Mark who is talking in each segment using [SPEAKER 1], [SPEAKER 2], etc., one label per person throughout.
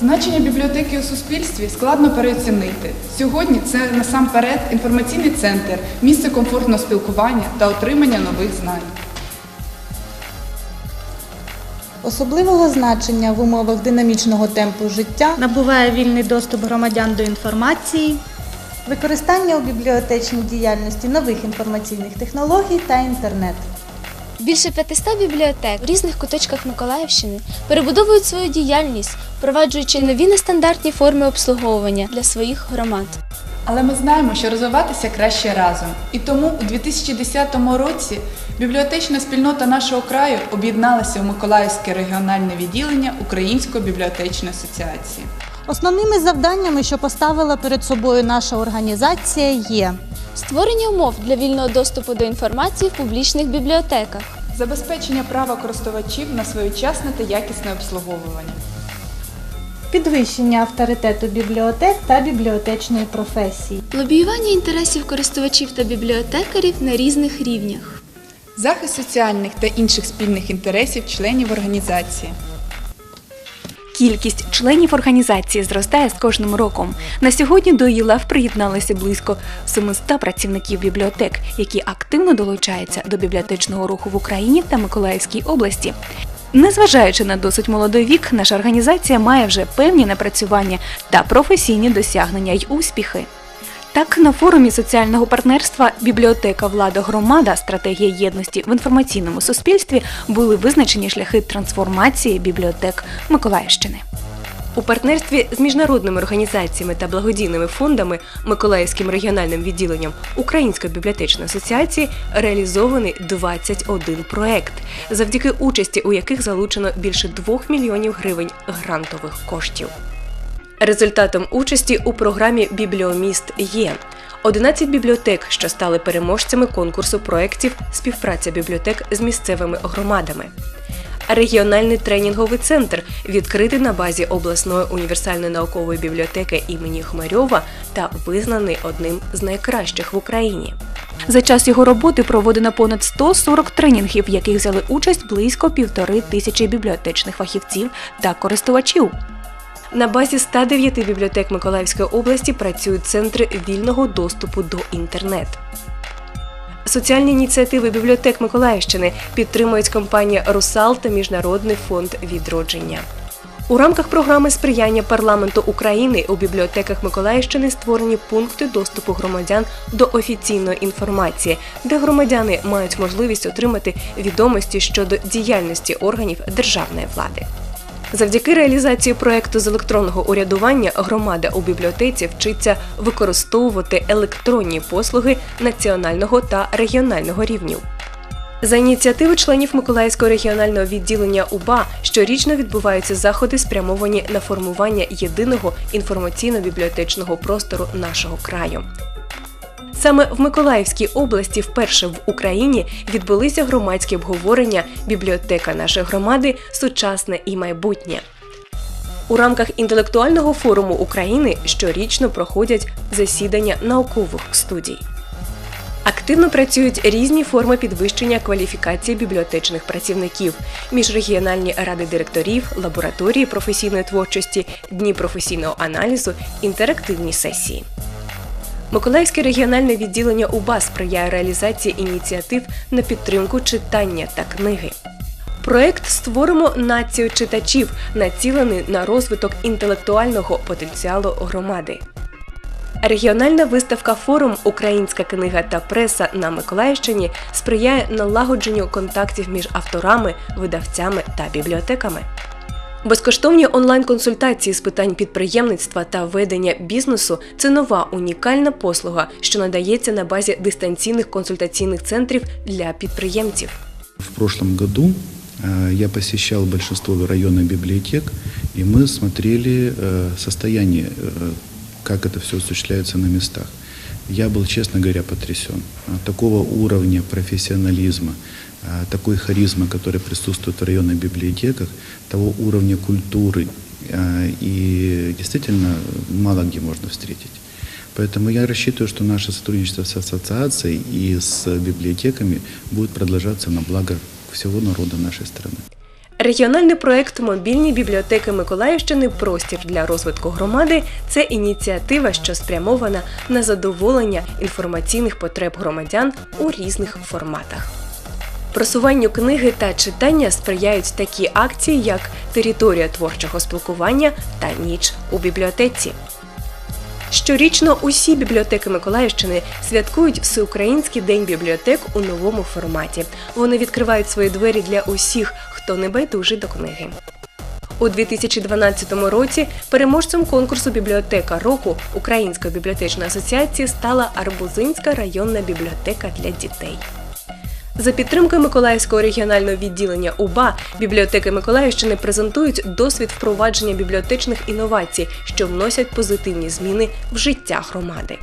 [SPEAKER 1] Значення бібліотеки у суспільстві складно переоцінити. Сьогодні це насамперед інформаційний центр, місце комфортного спілкування та отримання нових знань.
[SPEAKER 2] Особливого значення в умовах динамічного темпу життя
[SPEAKER 3] Набуває вільний доступ громадян до інформації,
[SPEAKER 2] використання у бібліотечній діяльності нових інформаційних технологій та інтернет.
[SPEAKER 4] Більше 500 бібліотек в різних куточках Миколаївщини перебудовують свою діяльність, впроваджуючи нові нестандартні форми обслуговування для своїх громад.
[SPEAKER 1] Але ми знаємо, що розвиватися краще разом. І тому у 2010 році бібліотечна спільнота нашого краю об'єдналася у Миколаївське регіональне відділення Української бібліотечної асоціації.
[SPEAKER 2] Основними завданнями, що поставила перед собою наша організація, є
[SPEAKER 4] Створення умов для вільного доступу до інформації в публічних бібліотеках.
[SPEAKER 1] Забезпечення права користувачів на своєчасне та якісне обслуговування.
[SPEAKER 2] підвищення авторитету бібліотек та бібліотечної професії,
[SPEAKER 4] Лобіювання інтересів користувачів та бібліотекарів на різних рівнях.
[SPEAKER 1] Захист соціальних та інших спільних інтересів членів організації.
[SPEAKER 5] Кількість членів організації зростає з кожним роком. На сьогодні до її лав приєдналися близько 700 працівників бібліотек, які активно долучаються до бібліотечного руху в Україні та Миколаївській області. Незважаючи на досить молодий вік, наша організація має вже певні напрацювання та професійні досягнення й успіхи. Так, на форумі соціального партнерства Бібліотека Влада Громада стратегія єдності в інформаційному суспільстві були визначені шляхи трансформації бібліотек Миколаївщини. У партнерстві з міжнародними організаціями та благодійними фондами Миколаївським регіональним відділенням Української бібліотечної асоціації реалізований 21 проект, завдяки участі у яких залучено більше 2 мільйонів гривень грантових коштів. Результатом участі у програмі Бібліоміст є 11 бібліотек, що стали переможцями конкурсу проєктів Співпраця бібліотек з місцевими громадами. Регіональний тренінговий центр відкритий на базі обласної універсальної наукової бібліотеки імені Хмарьова та визнаний одним з найкращих в Україні. За час його роботи проводено понад 140 тренінгів, в яких взяли участь близько півтори тисячі бібліотечних фахівців та користувачів. На базі 109 бібліотек Миколаївської області працюють центри вільного доступу до інтернет. Соціальні ініціативи бібліотек Миколаївщини підтримують компанія Русал та Міжнародний фонд відродження. У рамках програми сприяння парламенту України у бібліотеках Миколаївщини створені пункти доступу громадян до офіційної інформації, де громадяни мають можливість отримати відомості щодо діяльності органів державної влади. Завдяки реалізації проекту з електронного урядування громада у бібліотеці вчиться використовувати електронні послуги національного та регіонального рівнів. За ініціативи членів Миколаївського регіонального відділення УБА щорічно відбуваються заходи, спрямовані на формування єдиного інформаційно-бібліотечного простору нашого краю. Саме в Миколаївській області вперше в Україні відбулися громадські обговорення Бібліотека нашої громади сучасне і майбутнє. У рамках інтелектуального форуму України щорічно проходять засідання наукових студій. Активно працюють різні форми підвищення кваліфікації бібліотечних працівників, міжрегіональні ради директорів, лабораторії професійної творчості, дні професійного аналізу, інтерактивні сесії. Миколаївське регіональне відділення УБА сприяє реалізації ініціатив на підтримку читання та книги. Проект Створимо націю читачів, націлений на розвиток інтелектуального потенціалу громади. Регіональна виставка Форум Українська книга та преса на Миколаївщині сприяє налагодженню контактів між авторами, видавцями та бібліотеками. Безкоштовні онлайн-консультації з питань підприємництва та ведення бізнесу це нова унікальна послуга, що надається на базі дистанційних консультаційних центрів для підприємців.
[SPEAKER 6] В прошлом году э, я посещал большинство районных библиотек, и мы смотрели э, состояние, э, как это все осуществляется на местах. Я был, честно говоря, потрясен. А, Такого уровня профессионализма, а, такой харизмы, которая присутствует в районных библиотеках, того уровня культуры а, и действительно мало где можно встретить. Поэтому я рассчитываю, что наше сотрудничество с ассоциацией и с библиотеками будет продолжаться на благо всего народа нашей страны.
[SPEAKER 5] Регіональний проект Мобільні бібліотеки Миколаївщини Простір для розвитку громади це ініціатива, що спрямована на задоволення інформаційних потреб громадян у різних форматах. Просуванню книги та читання сприяють такі акції, як Територія творчого спілкування та Ніч у бібліотеці. Щорічно усі бібліотеки Миколаївщини святкують Всеукраїнський день бібліотек у новому форматі. Вони відкривають свої двері для усіх, хто не байдужий до книги. У 2012 році переможцем конкурсу Бібліотека року Української бібліотечної асоціації стала Арбузинська районна бібліотека для дітей. За підтримки Миколаївського регіонального відділення УБА бібліотеки Миколаївщини презентують досвід впровадження бібліотечних інновацій, що вносять позитивні зміни в життя громади.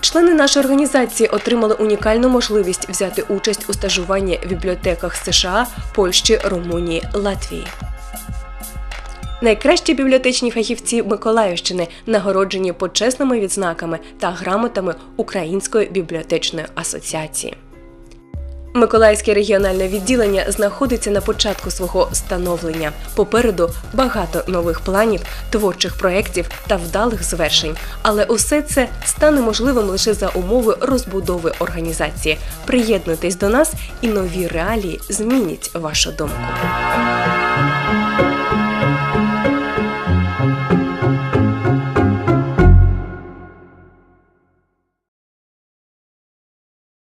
[SPEAKER 5] Члени нашої організації отримали унікальну можливість взяти участь у стажуванні в бібліотеках США, Польщі, Румунії, Латвії. Найкращі бібліотечні фахівці Миколаївщини нагороджені почесними відзнаками та грамотами Української бібліотечної асоціації. Миколаївське регіональне відділення знаходиться на початку свого становлення. Попереду багато нових планів, творчих проєктів та вдалих звершень. Але усе це стане можливим лише за умови розбудови організації. Приєднуйтесь до нас, і нові реалії змінять вашу думку.